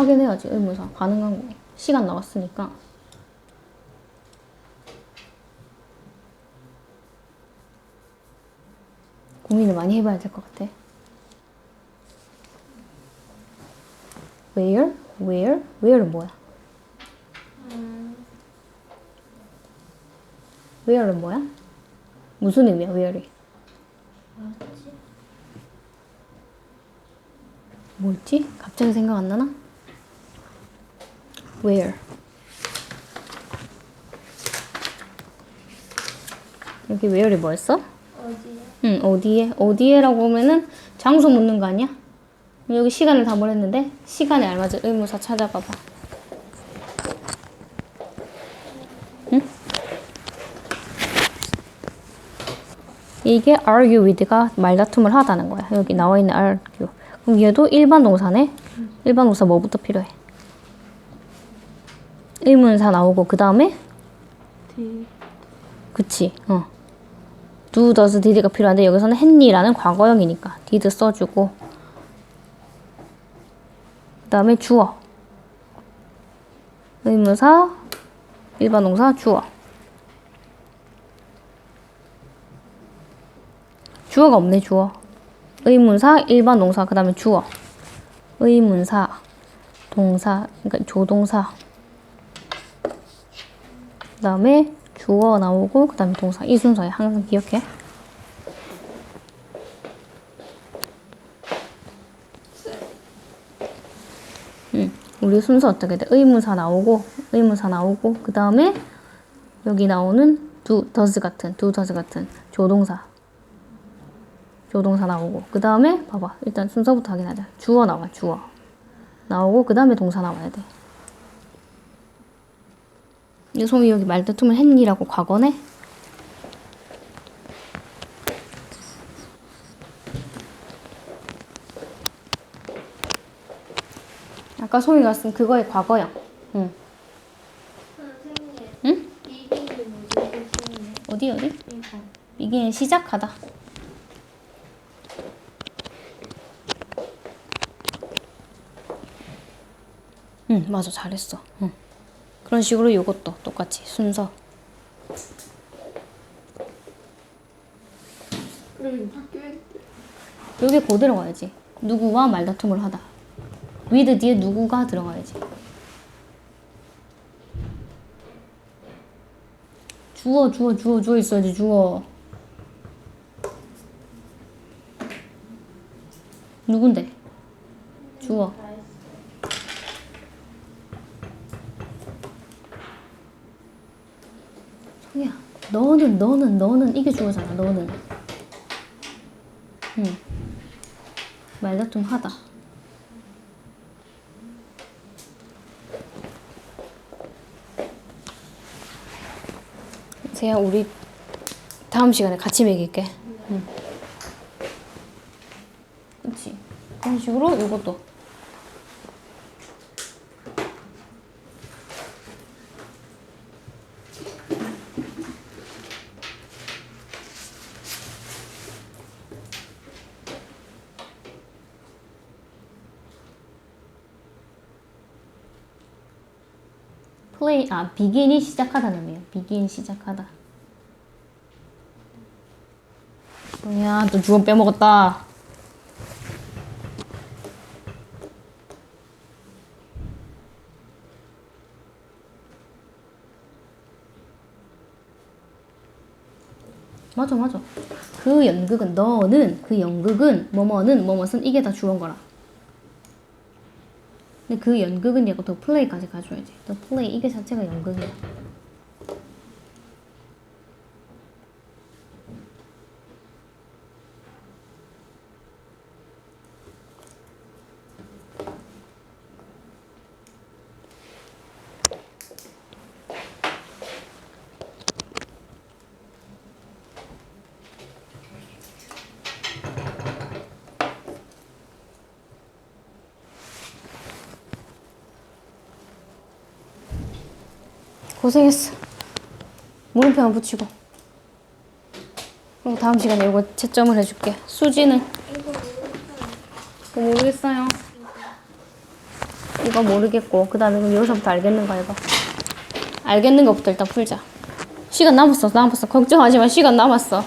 확인해야지 의무사 가능한 거 시간 나왔으니까 고민을 많이 해봐야 될 것 같아 where? where? where는 뭐야? where는 뭐야? 무슨 의미야 where이? 뭐였지? 갑자기 생각 안 나나? Where? 여기 where이 뭐였어? 어디야? 응, 어디에? 어디에라고 하면은 장소 묻는 거 아니야? 여기 시간을 다 보냈는데 시간에 알맞은 의무사 찾아봐봐. 응? 이게 argue with가 말다툼을 하다는 거야. 여기 나와 있는 argue. 그럼 얘도 일반 동사네? 일반 동사 뭐부터 필요해? 의문사 나오고 그 다음에 디. 그치, 어. do, does, did가 필요한데 여기서는 했니라는 과거형이니까 did 써주고. 그 다음에 주어. 의문사 일반 동사 주어. 주어가 없네 주어. 의문사 일반 동사 그 다음에 주어. 의문사 동사 그러니까 조동사 그 다음에 주어 나오고 그 다음에 동사. 이 순서에 항상 기억해. 응, 우리 순서 어떻게 돼? 의문사 나오고 의문사 나오고 그 다음에 여기 나오는 do, does 같은 do, does 같은 조동사. 조동사 나오고 그 다음에 봐봐. 일단 순서부터 확인하자 주어 나와 주어. 나오고 그 다음에 동사 나와야 돼 유솜이 여기 말다툼을 했니라고 과거네? 아까 소미가 쓴 그거의 과거야. 응. 응? 어디 어디? 이게 시작하다. 응, 맞아. 잘했어. 응. 그런 식으로 이것도 똑같이 순서. 그럼 학교에 여기 고 들어가야지. 누구와 말다툼을 하다. with 뒤에 누구가 들어가야지. 주어, 주어, 주어, 주어 있어야지, 주어. 누군데? 주어. 다 했어. 성희야, 너는, 너는, 너는 이게 주어잖아, 너는. 응. 말다툼 하다. 세야, 우리 다음 시간에 같이 먹일게. 응. 그치? 그런 식으로 이것도. 플레이 아 비긴이 시작하다는 의미예요. 비긴 시작하다. 뭐야 또 주원 빼먹었다. 맞아 맞아. 그 연극은 너는 그 연극은 뭐뭐는 뭐뭐는 이게 다 주원 거라. 근데 그 연극은 얘가 더 플레이까지 가져야지. 더 플레이 이게 자체가 연극이야. 고생했어. 물음표만 붙이고. 그리고 다음 시간에 이거 채점을 해줄게. 수지는 이거 모르겠어요. 이거 모르겠고 그 다음에 그럼 여기서부터 알겠는 거 해봐 알겠는 것부터 일단 풀자 시간 남았어 남았어 걱정하지 마 시간 남았어